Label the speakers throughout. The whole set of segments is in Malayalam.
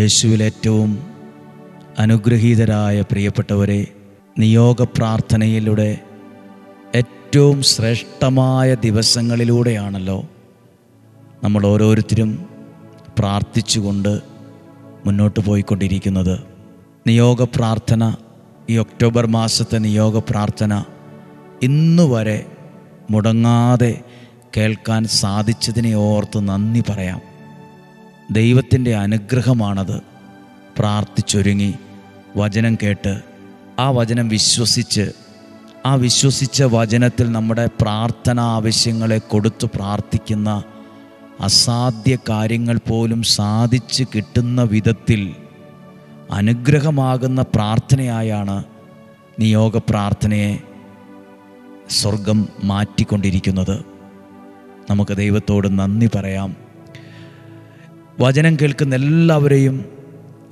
Speaker 1: യേശുവിൽ ഏറ്റവും അനുഗ്രഹീതരായ പ്രിയപ്പെട്ടവരെ നിയോഗ പ്രാർത്ഥനയിലൂടെ ഏറ്റവും ശ്രേഷ്ഠമായ ദിവസങ്ങളിലൂടെയാണല്ലോ നമ്മൾ ഓരോരുത്തരും പ്രാർത്ഥിച്ചുകൊണ്ട് മുന്നോട്ട് പോയിക്കൊണ്ടിരിക്കുന്നത്. നിയോഗ പ്രാർത്ഥന ഈ ഒക്ടോബർ മാസത്തെ നിയോഗ പ്രാർത്ഥന ഇന്നുവരെ മുടങ്ങാതെ കേൾക്കാൻ സാധിച്ചതിനെ ഓർത്ത് നന്ദി പറയാം. ദൈവത്തിന്റെ അനുഗ്രഹമാണത്. പ്രാർത്ഥിച്ചൊരുങ്ങി. വചനം കേട്ട് ആ വചനം വിശ്വസിച്ച് ആ വിശ്വസിച്ച വചനത്തിൽ നമ്മുടെ പ്രാർത്ഥന ആവശ്യങ്ങളെ കൊടുത്തു പ്രാർത്ഥിക്കുന്ന അസാധ്യ കാര്യങ്ങൾ പോലും സാധിച്ച് കിട്ടുന്ന വിധത്തിൽ അനുഗ്രഹമാകുന്ന പ്രാർത്ഥനയായാണ് നിയോഗ പ്രാർത്ഥനയെ സ്വർഗം മാറ്റിക്കൊണ്ടിരിക്കുന്നത്. നമുക്ക് ദൈവത്തോട് നന്ദി പറയാം. വചനം കേൾക്കുന്ന എല്ലാവരെയും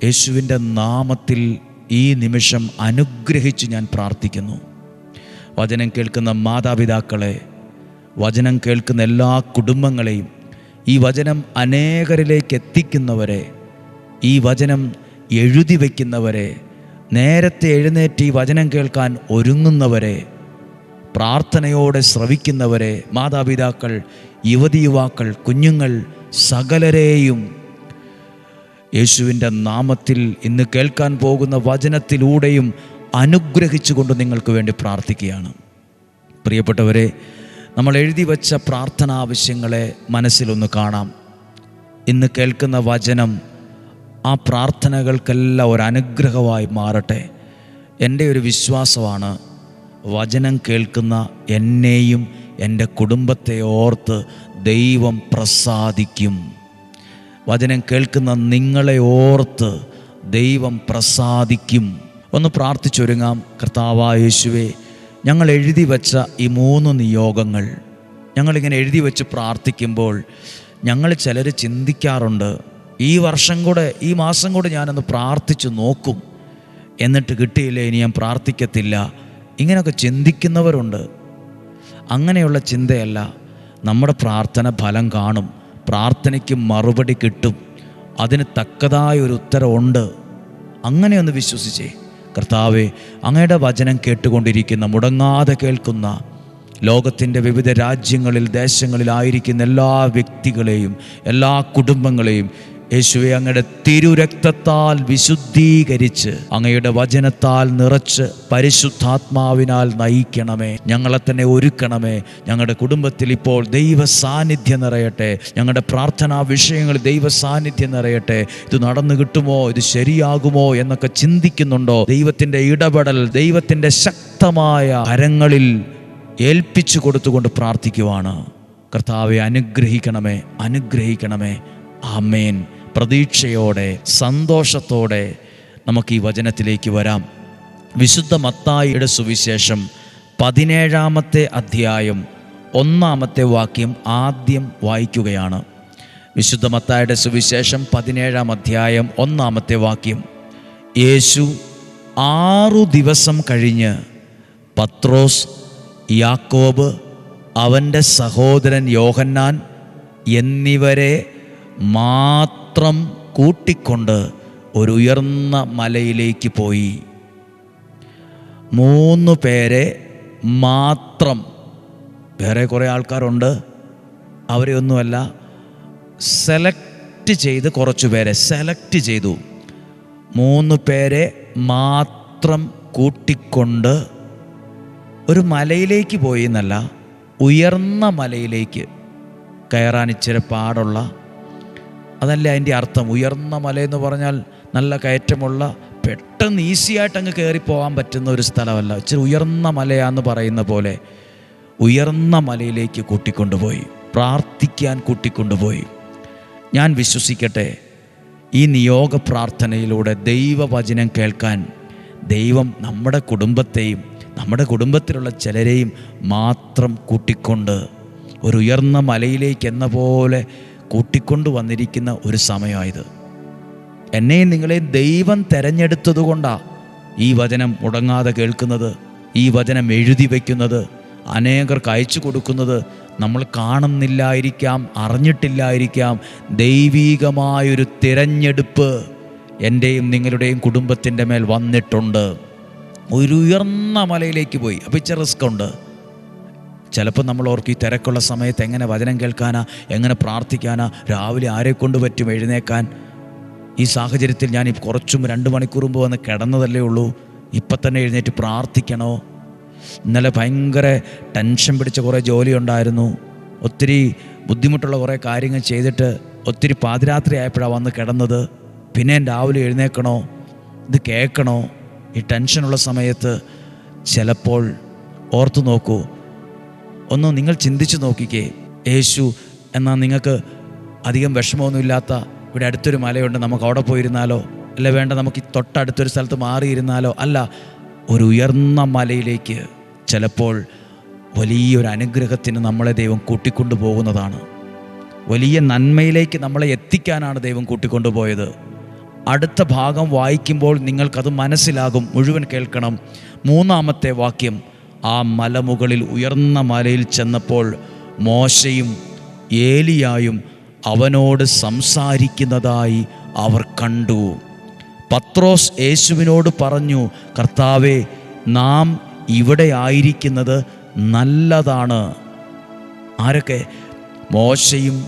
Speaker 1: യേശുവിന്റെ നാമത്തിൽ ഈ നിമിഷം അനുഗ്രഹിച്ച് ഞാൻ പ്രാർത്ഥിക്കുന്നു. വചനം കേൾക്കുന്ന മാതാപിതാക്കളെ വചനം കേൾക്കുന്ന എല്ലാ കുടുംബങ്ങളെയും ഈ വചനം അനേകരിലേക്ക് എത്തിക്കുന്നവരെ ഈ വചനം എഴുതി വയ്ക്കുന്നവരെ നേരത്തെ എഴുന്നേറ്റ് ഈ വചനം കേൾക്കാൻ ഒരുങ്ങുന്നവരെ പ്രാർത്ഥനയോടെ ശ്രവിക്കുന്നവരെ മാതാപിതാക്കൾ യുവതി യുവാക്കൾ കുഞ്ഞുങ്ങൾ സകലരെയും യേശുവിന്റെ നാമത്തിൽ ഇന്ന് കേൾക്കാൻ പോകുന്ന വചനത്തിലൂടെയും അനുഗ്രഹിച്ചുകൊണ്ട് നിങ്ങൾക്ക് വേണ്ടി പ്രാർത്ഥിക്കുകയാണ്. പ്രിയപ്പെട്ടവരെ നമ്മൾ എഴുതി വച്ച പ്രാർത്ഥന ആവശ്യങ്ങളെ മനസ്സിലൊന്ന് കാണാം. ഇന്ന് കേൾക്കുന്ന വചനം ആ പ്രാർത്ഥനകൾക്കെല്ലാം ഒരു അനുഗ്രഹമായി മാറട്ടെ. എന്റെ ഒരു വിശ്വാസമാണ് വചനം കേൾക്കുന്ന എന്നെയും എന്റെ കുടുംബത്തെ ഓർത്ത് ദൈവം പ്രസാദിക്കും. വചനം കേൾക്കുന്ന നിങ്ങളെ ഓർത്ത് ദൈവം പ്രസാദിക്കും. ഒന്ന് പ്രാർത്ഥിച്ചൊരുങ്ങാം. കർത്താവായേശുവെ ഞങ്ങൾ എഴുതി വച്ച ഈ മൂന്ന് നിയോഗങ്ങൾ ഞങ്ങളിങ്ങനെ എഴുതി വെച്ച് പ്രാർത്ഥിക്കുമ്പോൾ ഞങ്ങൾ ചിലർ ചിന്തിക്കാറുണ്ട് ഈ വർഷം കൂടെ ഈ മാസം കൂടെ ഞാനൊന്ന് പ്രാർത്ഥിച്ചു നോക്കും. എന്നിട്ട് കിട്ടിയില്ലേ ഇനി ഞാൻ പ്രാർത്ഥിക്കത്തില്ല. ഇങ്ങനെയൊക്കെ ചിന്തിക്കുന്നവരുണ്ട്. അങ്ങനെയുള്ള ചിന്തയല്ല നമ്മുടെ പ്രാർത്ഥന ഫലം കാണും. പ്രാർത്ഥനയ്ക്ക് മറുപടി കിട്ടും. അതിന് തക്കതായ ഒരു ഉത്തരവുണ്ട് അങ്ങനെയൊന്ന് വിശ്വസിച്ചേ. കർത്താവെ അങ്ങയുടെ വചനം കേട്ടുകൊണ്ടിരിക്കുന്ന മുടങ്ങാതെ കേൾക്കുന്ന ലോകത്തിന്റെ വിവിധ രാജ്യങ്ങളിൽ ദേശങ്ങളിലായിരിക്കുന്ന എല്ലാ വ്യക്തികളെയും എല്ലാ കുടുംബങ്ങളെയും യേശുവെ അങ്ങയുടെ തിരുരക്തത്താൽ വിശുദ്ധീകരിച്ച് അങ്ങയുടെ വചനത്താൽ നിറച്ച് പരിശുദ്ധാത്മാവിനാൽ നയിക്കണമേ. ഞങ്ങളെ തന്നെ ഒരുക്കണമേ. ഞങ്ങളുടെ കുടുംബത്തിൽ ഇപ്പോൾ ദൈവ സാന്നിധ്യം നിറയട്ടെ. ഞങ്ങളുടെ പ്രാർത്ഥനാ വിഷയങ്ങൾ ദൈവ സാന്നിധ്യം നിറയട്ടെ. ഇത് നടന്നു കിട്ടുമോ? ഇത് ശരിയാകുമോ? എന്നൊക്കെ ചിന്തിക്കുന്നുണ്ടോ? ദൈവത്തിന്റെ ഇടപെടൽ ദൈവത്തിന്റെ ശക്തമായ കരങ്ങളിൽ ഏൽപ്പിച്ചു കൊടുത്തുകൊണ്ട് പ്രാർത്ഥിക്കുവാണ്. കർത്താവെ അനുഗ്രഹിക്കണമേ. അനുഗ്രഹിക്കണമേ. ആമേൻ. പ്രതീക്ഷയോടെ സന്തോഷത്തോടെ നമുക്ക് ഈ വചനത്തിലേക്ക് വരാം. വിശുദ്ധ മത്തായിയുടെ സുവിശേഷം പതിനേഴാമത്തെ അധ്യായം ഒന്നാമത്തെ വാക്യം ആദ്യം വായിക്കുകയാണ്. വിശുദ്ധ മത്തായുടെ സുവിശേഷം പതിനേഴാം അധ്യായം ഒന്നാമത്തെ വാക്യം. യേശു ആറു ദിവസം കഴിഞ്ഞ് പത്രോസ് യാക്കോബ് അവന്റെ സഹോദരൻ യോഹന്നാൻ എന്നിവരെ മാത്രം കൂട്ടിക്കൊണ്ട് ഒരു ഉയർന്ന മലയിലേക്ക് പോയി. മൂന്ന് പേരെ മാത്രം. വേറെ കുറേ ആൾക്കാരുണ്ട്. അവരെ ഒന്നുമല്ല സെലക്ട് ചെയ്ത് കുറച്ച് പേരെ സെലക്ട് ചെയ്തു. മൂന്ന് പേരെ മാത്രം കൂട്ടിക്കൊണ്ട് ഒരു മലയിലേക്ക് പോയി എന്നല്ല ഉയർന്ന മലയിലേക്ക് കയറാൻ ഇച്ചിരി പാടുള്ള അതല്ല അതിന്റെ അർത്ഥം. ഉയർന്ന മലയെന്ന് പറഞ്ഞാൽ നല്ല കയറ്റമുള്ള പെട്ടെന്ന് ഈസിയായിട്ട് അങ്ങ് കയറി പോകാൻ പറ്റുന്ന ഒരു സ്ഥലമല്ല. ഇച്ചിരി ഉയർന്ന മലയാന്ന് പറയുന്ന പോലെ ഉയർന്ന മലയിലേക്ക് കൂട്ടിക്കൊണ്ടുപോയി. പ്രാർത്ഥിക്കാൻ കൂട്ടിക്കൊണ്ടുപോയി. ഞാൻ വിശ്വസിക്കട്ടെ ഈ നിയോഗ പ്രാർത്ഥനയിലൂടെ ദൈവവചനം കേൾക്കാൻ ദൈവം നമ്മുടെ കുടുംബത്തെയും നമ്മുടെ കുടുംബത്തിലുള്ള ചിലരെയും മാത്രം കൂട്ടിക്കൊണ്ട് ഒരു ഉയർന്ന മലയിലേക്ക് എന്ന പോലെ കൂട്ടിക്കൊണ്ടു വന്നിരിക്കുന്ന ഒരു സമയമായത്. എന്നെയും നിങ്ങളെ ദൈവം തെരഞ്ഞെടുത്തതുകൊണ്ടാണ് ഈ വചനം മുടങ്ങാതെ കേൾക്കുന്നത് ഈ വചനം എഴുതി വയ്ക്കുന്നത് അനേകർക്ക് അയച്ചു കൊടുക്കുന്നത് നമ്മൾ കാണുന്നില്ലായിരിക്കാം അറിഞ്ഞിട്ടില്ലായിരിക്കാം. ദൈവീകമായൊരു തിരഞ്ഞെടുപ്പ് എന്റെയും നിങ്ങളുടെയും കുടുംബത്തിന്റെ മേൽ വന്നിട്ടുണ്ട്. ഒരു ഉയർന്ന മലയിലേക്ക് പോയി. അപ്പോൾ റിസ്ക് ഉണ്ട്. ചിലപ്പോൾ നമ്മൾ ഓർക്കും ഈ തിരക്കുള്ള സമയത്ത് എങ്ങനെ വചനം കേൾക്കാനാ എങ്ങനെ പ്രാർത്ഥിക്കാനാ രാവിലെ ആരെ കൊണ്ട് പറ്റും എഴുന്നേക്കാൻ. ഈ സാഹചര്യത്തിൽ ഞാൻ കുറച്ചും രണ്ട് മണിക്കൂർ മുമ്പ് വന്ന് കിടന്നതല്ലേ ഉള്ളൂ. ഇപ്പം തന്നെ എഴുന്നേറ്റ് പ്രാർത്ഥിക്കണോ? ഇന്നലെ ഭയങ്കര ടെൻഷൻ പിടിച്ച കുറേ ജോലി ഉണ്ടായിരുന്നു. ഒത്തിരി ബുദ്ധിമുട്ടുള്ള കുറേ കാര്യങ്ങൾ ചെയ്തിട്ട് ഒത്തിരി പാതിരാത്രി ആയപ്പോഴാണ് വന്ന് കിടന്നത്. പിന്നെ രാവിലെ എഴുന്നേക്കണോ? ഇത് കേൾക്കണോ? ഈ ടെൻഷനുള്ള സമയത്ത് ചിലപ്പോൾ ഓർത്തു നോക്കൂ ഒന്ന് നിങ്ങൾ ചിന്തിച്ചു നോക്കിക്കേ യേശു എന്നാൽ നിങ്ങൾക്ക് അധികം വിഷമമൊന്നുമില്ലാത്ത ഇവിടെ അടുത്തൊരു മലയുണ്ട് നമുക്ക് അവിടെ പോയിരുന്നാലോ? അല്ല വേണ്ട നമുക്ക് ഈ തൊട്ടടുത്തൊരു സ്ഥലത്ത് മാറിയിരുന്നാലോ? അല്ല ഒരു ഉയർന്ന മലയിലേക്ക് ചിലപ്പോൾ വലിയൊരു അനുഗ്രഹത്തിന് നമ്മളെ ദൈവം കൂട്ടിക്കൊണ്ടു പോകുന്നതാണ്. വലിയ നന്മയിലേക്ക് നമ്മളെ എത്തിക്കാനാണ് ദൈവം കൂട്ടിക്കൊണ്ടുപോയത് അടുത്ത ഭാഗം വായിക്കുമ്പോൾ നിങ്ങൾക്കത് മനസ്സിലാകും. മുഴുവൻ കേൾക്കണം. മൂന്നാമത്തെ വാക്യം. ആ മലമുകളിൽ ഉയർന്ന മലയിൽ ചെന്നപ്പോൾ മോശയും ഏലിയായും അവനോട് സംസാരിക്കുന്നതായി അവർ കണ്ടു. പത്രോസ് യേശുവിനോട് പറഞ്ഞു കർത്താവെ നാം ഇവിടെ ആയിരിക്കുന്നത് നല്ലതാണ്. ആരൊക്കെ? മോശയും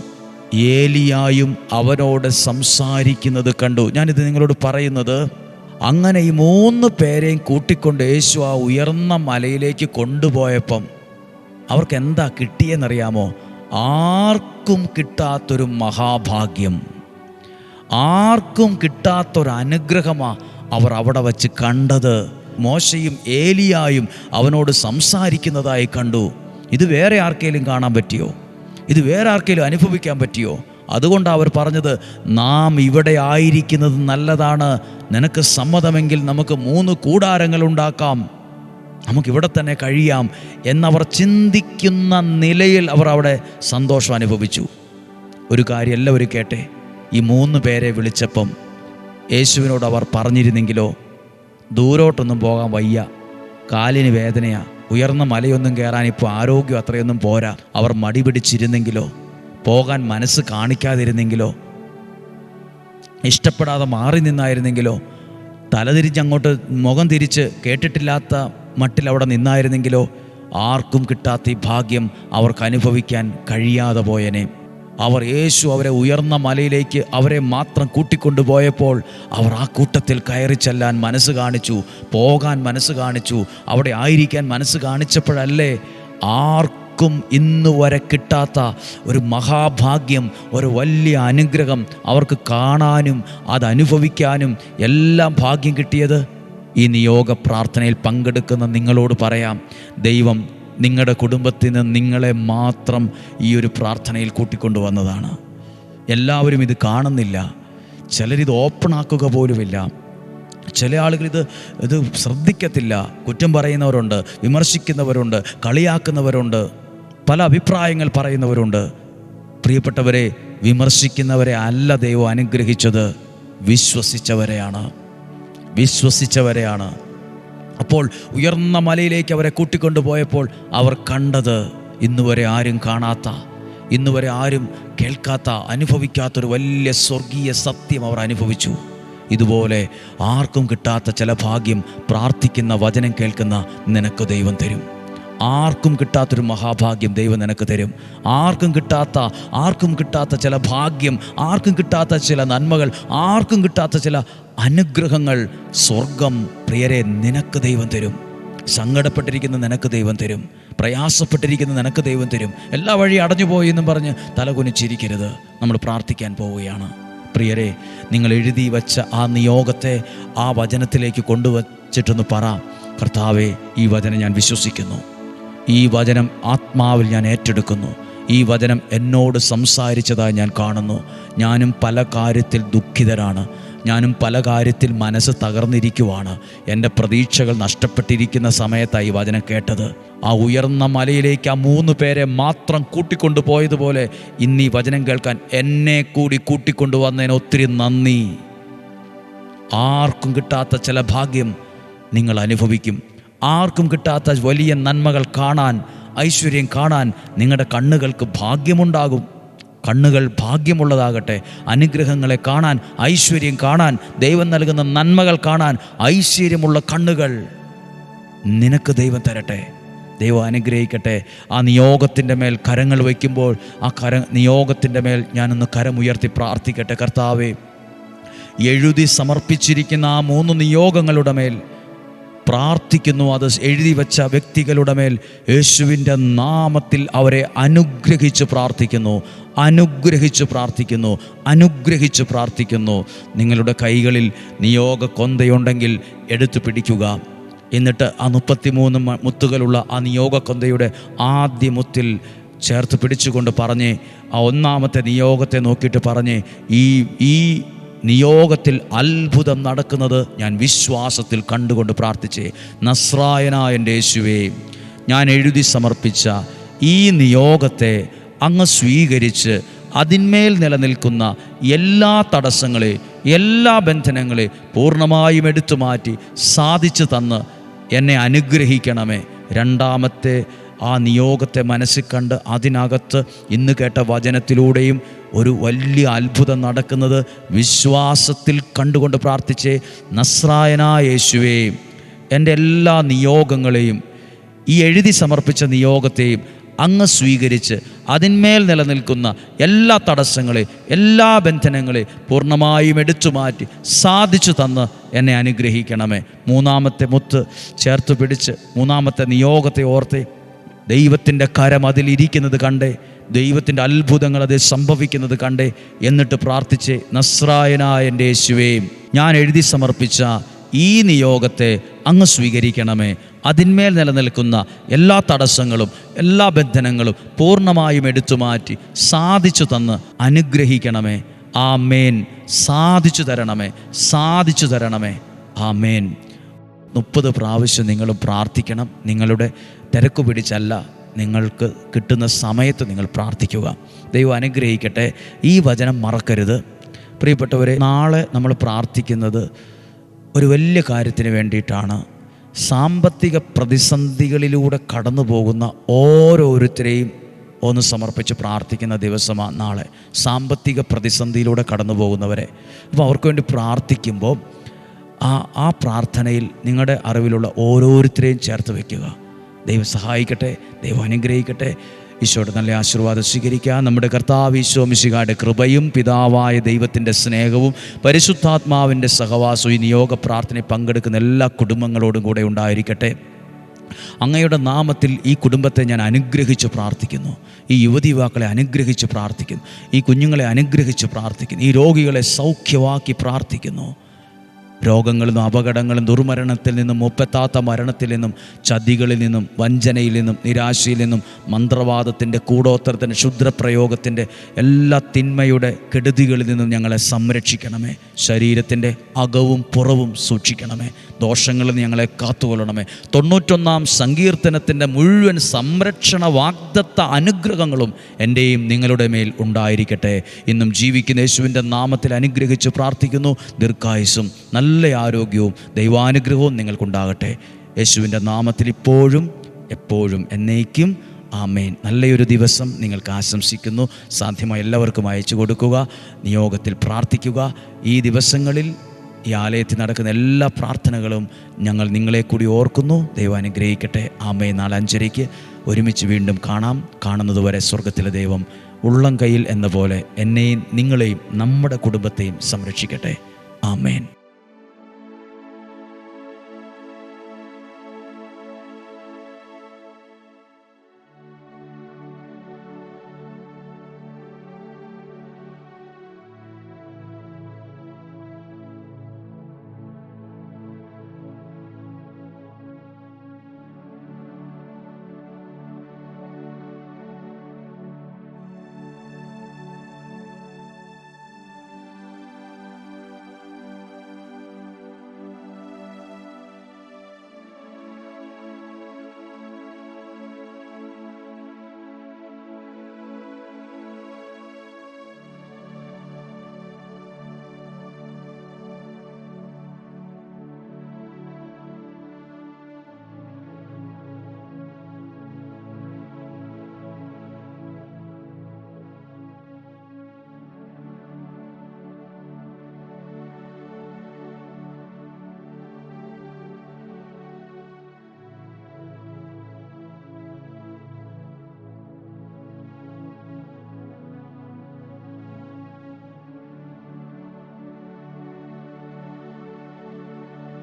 Speaker 1: ഏലിയായും അവനോട് സംസാരിക്കുന്നത് കണ്ടു. ഞാനിത് നിങ്ങളോട് പറയുന്നത് അങ്ങനെ ഈ മൂന്ന് പേരെയും കൂട്ടിക്കൊണ്ട് യേശു ആ ഉയർന്ന മലയിലേക്ക് കൊണ്ടുപോയപ്പം അവർക്ക് എന്താ കിട്ടിയെന്നറിയാമോ? ആർക്കും കിട്ടാത്തൊരു മഹാഭാഗ്യം. ആർക്കും കിട്ടാത്തൊരു അനുഗ്രഹമാണ് അവർ അവിടെ വച്ച് കണ്ടത്. മോശയും ഏലിയായും അവനോട് സംസാരിക്കുന്നതായി കണ്ടു. ഇത് വേറെ ആർക്കെങ്കിലും കാണാൻ പറ്റിയോ? ഇത് വേറെ ആർക്കെങ്കിലും അനുഭവിക്കാൻ പറ്റിയോ? അതുകൊണ്ടാണ് അവർ പറഞ്ഞത് നാം ഇവിടെ ആയിരിക്കുന്നത് നല്ലതാണ്. നിനക്ക് സമ്മതമെങ്കിൽ നമുക്ക് മൂന്ന് കൂടാരങ്ങൾ ഉണ്ടാക്കാം. നമുക്കിവിടെ തന്നെ കഴിയാം. എന്നവർ ചിന്തിക്കുന്ന നിലയിൽ അവർ അവിടെ സന്തോഷം അനുഭവിച്ചു. ഒരു കാര്യം എല്ലാവരും കേട്ടെ ഈ മൂന്ന് പേരെ വിളിച്ചപ്പം യേശുവിനോട് അവർ പറഞ്ഞിരുന്നെങ്കിലോ ദൂരോട്ടൊന്നും പോകാൻ വയ്യ. കാലിന് വേദനയാ. ഉയർന്ന മലയൊന്നും കയറാൻ ഇപ്പോൾ ആരോഗ്യം അത്രയൊന്നും പോരാ. അവർ മടി പിടിച്ചിരുന്നെങ്കിലോ പോകാൻ മനസ്സ് കാണിക്കാതിരുന്നെങ്കിലോ ഇഷ്ടപ്പെടാതെ മാറി നിന്നായിരുന്നെങ്കിലോ തലതിരിച്ച് അങ്ങോട്ട് മുഖം തിരിച്ച് കേട്ടിട്ടില്ലാത്ത മട്ടിൽ അവിടെ നിന്നായിരുന്നെങ്കിലോ ആർക്കും കിട്ടാത്ത ഈ ഭാഗ്യം അവർക്ക് അനുഭവിക്കാൻ കഴിയാതെ പോയനെ. അവർ യേശു അവരെ ഉയർന്ന മലയിലേക്ക് അവരെ മാത്രം കൂട്ടിക്കൊണ്ടുപോയപ്പോൾ അവർ ആ കൂട്ടത്തിൽ കയറി ചെല്ലാൻ മനസ്സ് കാണിച്ചു പോകാൻ മനസ്സ് കാണിച്ചു അവിടെ ആയിരിക്കാൻ മനസ്സ് കാണിച്ചപ്പോഴല്ലേ ആർക്കും ഇന്ന് വരെ കിട്ടാത്ത ഒരു മഹാഭാഗ്യം ഒരു വലിയ അനുഗ്രഹം അവർക്ക് കാണാനും അത് അനുഭവിക്കാനും എല്ലാം ഭാഗ്യം കിട്ടിയത്? ഈ നിയോഗ പ്രാർത്ഥനയിൽ പങ്കെടുക്കുന്ന നിങ്ങളോട് പറയാം ദൈവം നിങ്ങളുടെ കുടുംബത്തിന് നിങ്ങളെ മാത്രം ഈ ഒരു പ്രാർത്ഥനയിൽ കൂട്ടിക്കൊണ്ടുവന്നതാണ് എല്ലാവരും ഇത് കാണുന്നില്ല. ചിലരിത് ഓപ്പൺ ആക്കുക പോലുമില്ല. ചില ആളുകൾ ഇത് ഇത് ശ്രദ്ധിക്കത്തില്ല. കുറ്റം പറയുന്നവരുണ്ട് വിമർശിക്കുന്നവരുണ്ട് കളിയാക്കുന്നവരുണ്ട്. പല അഭിപ്രായങ്ങൾ പറയുന്നവരുണ്ട്. പ്രിയപ്പെട്ടവരെ വിമർശിക്കുന്നവരെ അല്ല ദൈവം അനുഗ്രഹിച്ചത്. വിശ്വസിച്ചവരെയാണ്. വിശ്വസിച്ചവരെയാണ്. അപ്പോൾ ഉയർന്ന മലയിലേക്ക് അവരെ കൂട്ടിക്കൊണ്ടുപോയപ്പോൾ അവർ കണ്ടത് ഇന്നുവരെ ആരും കാണാത്ത ഇന്നുവരെ ആരും കേൾക്കാത്ത അനുഭവിക്കാത്തൊരു വലിയ സ്വർഗീയ സത്യം അവർ അനുഭവിച്ചു. ഇതുപോലെ ആർക്കും കിട്ടാത്ത ചില ഭാഗ്യം പ്രാർത്ഥിക്കുന്ന വചനം കേൾക്കുന്ന നിനക്ക് ദൈവം തരും. ആർക്കും കിട്ടാത്തൊരു മഹാഭാഗ്യം ദൈവം നിനക്ക് തരും. ആർക്കും കിട്ടാത്ത ആർക്കും കിട്ടാത്ത ചില ഭാഗ്യം ആർക്കും കിട്ടാത്ത ചില നന്മകൾ ആർക്കും കിട്ടാത്ത ചില അനുഗ്രഹങ്ങൾ സ്വർഗം പ്രിയരെ നിനക്ക് ദൈവം തരും. സങ്കടപ്പെട്ടിരിക്കുന്ന നിനക്ക് ദൈവം തരും. പ്രയാസപ്പെട്ടിരിക്കുന്ന നിനക്ക് ദൈവം തരും. എല്ലാ വഴി അടഞ്ഞുപോയി എന്നും പറഞ്ഞ് തലകുനിച്ചിരിക്കരുത് നമ്മൾ പ്രാർത്ഥിക്കാൻ പോവുകയാണ്. പ്രിയരെ നിങ്ങൾ എഴുതി വച്ച ആ നിയോഗത്തെ ആ വചനത്തിലേക്ക് കൊണ്ടുവച്ചിട്ടൊന്ന് പറ. കർത്താവെ ഈ വചനം ഞാൻ വിശ്വസിക്കുന്നു. ഈ വചനം ആത്മാവിൽ ഞാൻ ഏറ്റെടുക്കുന്നു. ഈ വചനം എന്നോട് സംസാരിച്ചതായി ഞാൻ കാണുന്നു. ഞാനും പല കാര്യത്തിൽ ദുഃഖിതരാണ്. ഞാനും പല കാര്യത്തിൽ മനസ്സ് തകർന്നിരിക്കുവാണ്. എന്റെ പ്രതീക്ഷകൾ നഷ്ടപ്പെട്ടിരിക്കുന്ന സമയത്താണ് ഈ വചനം കേട്ടത്. ആ ഉയർന്ന മലയിലേക്ക് ആ മൂന്ന് പേരെ മാത്രം കൂട്ടിക്കൊണ്ടു പോയതുപോലെ ഇന്ന് ഈ വചനം കേൾക്കാൻ എന്നെ കൂടി കൂട്ടിക്കൊണ്ടുവന്നതിന് ഒത്തിരി നന്ദി. ആർക്കും കിട്ടാത്ത ചില ഭാഗ്യം നിങ്ങൾ അനുഭവിക്കും. ആർക്കും കിട്ടാത്ത വലിയ നന്മകൾ കാണാൻ ഐശ്വര്യം കാണാൻ നിങ്ങളുടെ കണ്ണുകൾക്ക് ഭാഗ്യമുണ്ടാകും. കണ്ണുകൾ ഭാഗ്യമുള്ളതാകട്ടെ. അനുഗ്രഹങ്ങളെ കാണാൻ ഐശ്വര്യം കാണാൻ ദൈവം നൽകുന്ന നന്മകൾ കാണാൻ ഐശ്വര്യമുള്ള കണ്ണുകൾ നിനക്ക് ദൈവം തരട്ടെ. ദൈവം അനുഗ്രഹിക്കട്ടെ. ആ നിയോഗത്തിന്റെ മേൽ കരങ്ങൾ വയ്ക്കുമ്പോൾ ആ കര നിയോഗത്തിന്റെ മേൽ ഞാനൊന്ന് കരമുയർത്തി പ്രാർത്ഥിക്കട്ടെ കർത്താവേ. എഴുതി സമർപ്പിച്ചിരിക്കുന്ന ആ മൂന്ന് നിയോഗങ്ങളുടെ മേൽ പ്രാർത്ഥിക്കുന്നു. അത് എഴുതി വച്ച വ്യക്തികളുടെ മേൽ യേശുവിന്റെ നാമത്തിൽ അവരെ അനുഗ്രഹിച്ച് പ്രാർത്ഥിക്കുന്നു. അനുഗ്രഹിച്ച് പ്രാർത്ഥിക്കുന്നു. അനുഗ്രഹിച്ച് പ്രാർത്ഥിക്കുന്നു. നിങ്ങളുടെ കൈകളിൽ നിയോഗ കൊന്തയുണ്ടെങ്കിൽ എടുത്തു പിടിക്കുക. എന്നിട്ട് ആ മുപ്പത്തിമൂന്ന് മുത്തുകളുള്ള ആ നിയോഗ കൊന്തയുടെ ആദ്യ മുത്തിൽ ചേർത്ത് പിടിച്ചുകൊണ്ട് പറഞ്ഞ് ആ ഒന്നാമത്തെ നിയോഗത്തെ നോക്കിയിട്ട് പറഞ്ഞ് ഈ ഈ നിയോഗത്തിൽ അത്ഭുതം നടക്കുന്നത് ഞാൻ വിശ്വാസത്തിൽ കണ്ടുകൊണ്ട് പ്രാർത്ഥിച്ചേ. നസ്രായനായ എന്റെ യേശുവേ ഞാൻ എഴുതി സമർപ്പിച്ച ഈ നിയോഗത്തെ അങ്ങ് സ്വീകരിച്ച് അതിന്മേൽ നിലനിൽക്കുന്ന എല്ലാ തടസ്സങ്ങളെ എല്ലാ ബന്ധനങ്ങളെ പൂർണമായും എടുത്തു മാറ്റി സാധിച്ചു തന്ന് എന്നെ അനുഗ്രഹിക്കണമേ. രണ്ടാമത്തെ ആ നിയോഗത്തെ മനസ്സിൽ കണ്ട് അതിനകത്ത് ഇന്ന് കേട്ട വചനത്തിലൂടെയും ഒരു വലിയ അത്ഭുതം നടക്കുന്നത് വിശ്വാസത്തിൽ കണ്ടുകൊണ്ട് പ്രാർത്ഥിച്ച് നസ്രായനായ യേശുവേ എന്റെ എല്ലാ നിയോഗങ്ങളെയും ഈ എഴുതി സമർപ്പിച്ച നിയോഗത്തെയും അങ്ങ് സ്വീകരിച്ച് അതിന്മേൽ നിലനിൽക്കുന്ന എല്ലാ തടസ്സങ്ങളെ എല്ലാ ബന്ധനങ്ങളെ പൂർണമായും എടുത്തു മാറ്റി സാധിച്ചു തന്ന് എന്നെ അനുഗ്രഹിക്കണമേ. മൂന്നാമത്തെ മുത്ത് ചേർത്ത് പിടിച്ച് മൂന്നാമത്തെ നിയോഗത്തെ ഓർത്തേ ദൈവത്തിന്റെ കരം അതിലിരിക്കുന്നത് കണ്ടേ ദൈവത്തിന്റെ അത്ഭുതങ്ങൾ അത് സംഭവിക്കുന്നത് കണ്ടേ എന്നിട്ട് പ്രാർത്ഥിച്ച് നസ്രായനായ എന്റെ യേശുവേ ഞാൻ എഴുതി സമർപ്പിച്ച ഈ നിയോഗത്തെ അങ്ങ് സ്വീകരിക്കണമേ. അതിന്മേൽ നിലനിൽക്കുന്ന എല്ലാ തടസ്സങ്ങളും എല്ലാ ബന്ധനങ്ങളും പൂർണമായും എടുത്തു മാറ്റി സാധിച്ചു തന്ന് അനുഗ്രഹിക്കണമേ. ആ മേൻ സാധിച്ചു തരണമേ. സാധിച്ചു തരണമേ. ആ മേൻ മുപ്പത് പ്രാവശ്യം നിങ്ങൾ പ്രാർത്ഥിക്കണം. നിങ്ങളുടെ തിരക്കു പിടിച്ചല്ല. നിങ്ങൾക്ക് കിട്ടുന്ന സമയത്ത് നിങ്ങൾ പ്രാർത്ഥിക്കുക. ദൈവം അനുഗ്രഹിക്കട്ടെ. ഈ വചനം മറക്കരുത്. പ്രിയപ്പെട്ടവരെ നാളെ നമ്മൾ പ്രാർത്ഥിക്കുന്നത് ഒരു വലിയ കാര്യത്തിന് വേണ്ടിയിട്ടാണ്. സാമ്പത്തിക പ്രതിസന്ധികളിലൂടെ കടന്നു പോകുന്ന ഓരോരുത്തരെയും ഒന്ന് സമർപ്പിച്ച് പ്രാർത്ഥിക്കുന്ന ദിവസമാണ് നാളെ. സാമ്പത്തിക പ്രതിസന്ധിയിലൂടെ കടന്നു പോകുന്നവരെ അപ്പോൾ അവർക്ക് വേണ്ടി പ്രാർത്ഥിക്കുമ്പോൾ ആ ആ പ്രാർത്ഥനയിൽ നിങ്ങളുടെ അറിവിലുള്ള ഓരോരുത്തരെയും ചേർത്ത് വയ്ക്കുക. ദൈവം സഹായിക്കട്ടെ ദൈവം അനുഗ്രഹിക്കട്ടെ. ഈശോയുടെ നല്ല ആശീർവാദം സ്വീകരിക്കുക നമ്മുടെ കർത്താവ് ഈശോ മിശികായുടെ കൃപയും പിതാവായ ദൈവത്തിന്റെ സ്നേഹവും പരിശുദ്ധാത്മാവിന്റെ സഹവാസവും ഈ നിയോഗ പ്രാർത്ഥനയിൽ പങ്കെടുക്കുന്ന എല്ലാ കുടുംബങ്ങളോടും കൂടെ ഉണ്ടായിരിക്കട്ടെ. അങ്ങയുടെ നാമത്തിൽ ഈ കുടുംബത്തെ ഞാൻ അനുഗ്രഹിച്ച് പ്രാർത്ഥിക്കുന്നു. ഈ യുവതി യുവാക്കളെ അനുഗ്രഹിച്ച് പ്രാർത്ഥിക്കുന്നു. ഈ കുഞ്ഞുങ്ങളെ അനുഗ്രഹിച്ച് പ്രാർത്ഥിക്കുന്നു. ഈ രോഗികളെ സൗഖ്യമാക്കി പ്രാർത്ഥിക്കുന്നു. രോഗങ്ങളിൽ നിന്നും അപകടങ്ങളും ദുർമരണത്തിൽ നിന്നും മുപ്പത്താത്ത മരണത്തിൽ നിന്നും ചതികളിൽ നിന്നും വഞ്ചനയിൽ നിന്നും നിരാശയിൽ നിന്നും മന്ത്രവാദത്തിന്റെ കൂടോത്തരത്തിന്റെ ക്ഷുദ്രപ്രയോഗത്തിന്റെ എല്ലാ തിന്മയുടെ കെടുതികളിൽ നിന്നും ഞങ്ങളെ സംരക്ഷിക്കണമേ. ശരീരത്തിന്റെ അകവും പുറവും സൂക്ഷിക്കണമേ. ദോഷങ്ങളിൽ ഞങ്ങളെ കാത്തുകൊള്ളണമേ. തൊണ്ണൂറ്റൊന്നാം സങ്കീർത്തനത്തിന്റെ മുഴുവൻ സംരക്ഷണ വാഗ്ദത്ത അനുഗ്രഹങ്ങളും എന്റെയും നിങ്ങളുടെ മേൽ ഉണ്ടായിരിക്കട്ടെ. ഇന്നും ജീവിക്കുന്ന യേശുവിന്റെ നാമത്തിൽ അനുഗ്രഹിച്ച് പ്രാർത്ഥിക്കുന്നു. ദീർഘായുസും നല്ല ആരോഗ്യവും ദൈവാനുഗ്രഹവും നിങ്ങൾക്കുണ്ടാകട്ടെ. യേശുവിന്റെ നാമത്തിൽ ഇപ്പോഴും എപ്പോഴും എന്നേക്കും. ആമേൻ. നല്ലൊരു ദിവസം നിങ്ങൾക്ക് ആശംസിക്കുന്നു. സാധ്യമായ എല്ലാവർക്കും അയച്ചു കൊടുക്കുക. നിയോഗത്തിൽ പ്രാർത്ഥിക്കുക. ഈ ദിവസങ്ങളിൽ ഈ ആലയത്തിൽ നടക്കുന്ന എല്ലാ പ്രാർത്ഥനകളും ഞങ്ങൾ നിങ്ങളെ കൂടി ഓർക്കുന്നു. ദൈവം അനുഗ്രഹിക്കട്ടെ. ആമേ നാളെ ഒരുമിച്ച് വീണ്ടും കാണാം. കാണുന്നതുവരെ സ്വർഗത്തിലെ ദൈവം ഉള്ളം കയ്യിൽ എന്ന പോലെ എന്നെയും നിങ്ങളെയും നമ്മുടെ കുടുംബത്തെയും സംരക്ഷിക്കട്ടെ. ആമേൻ.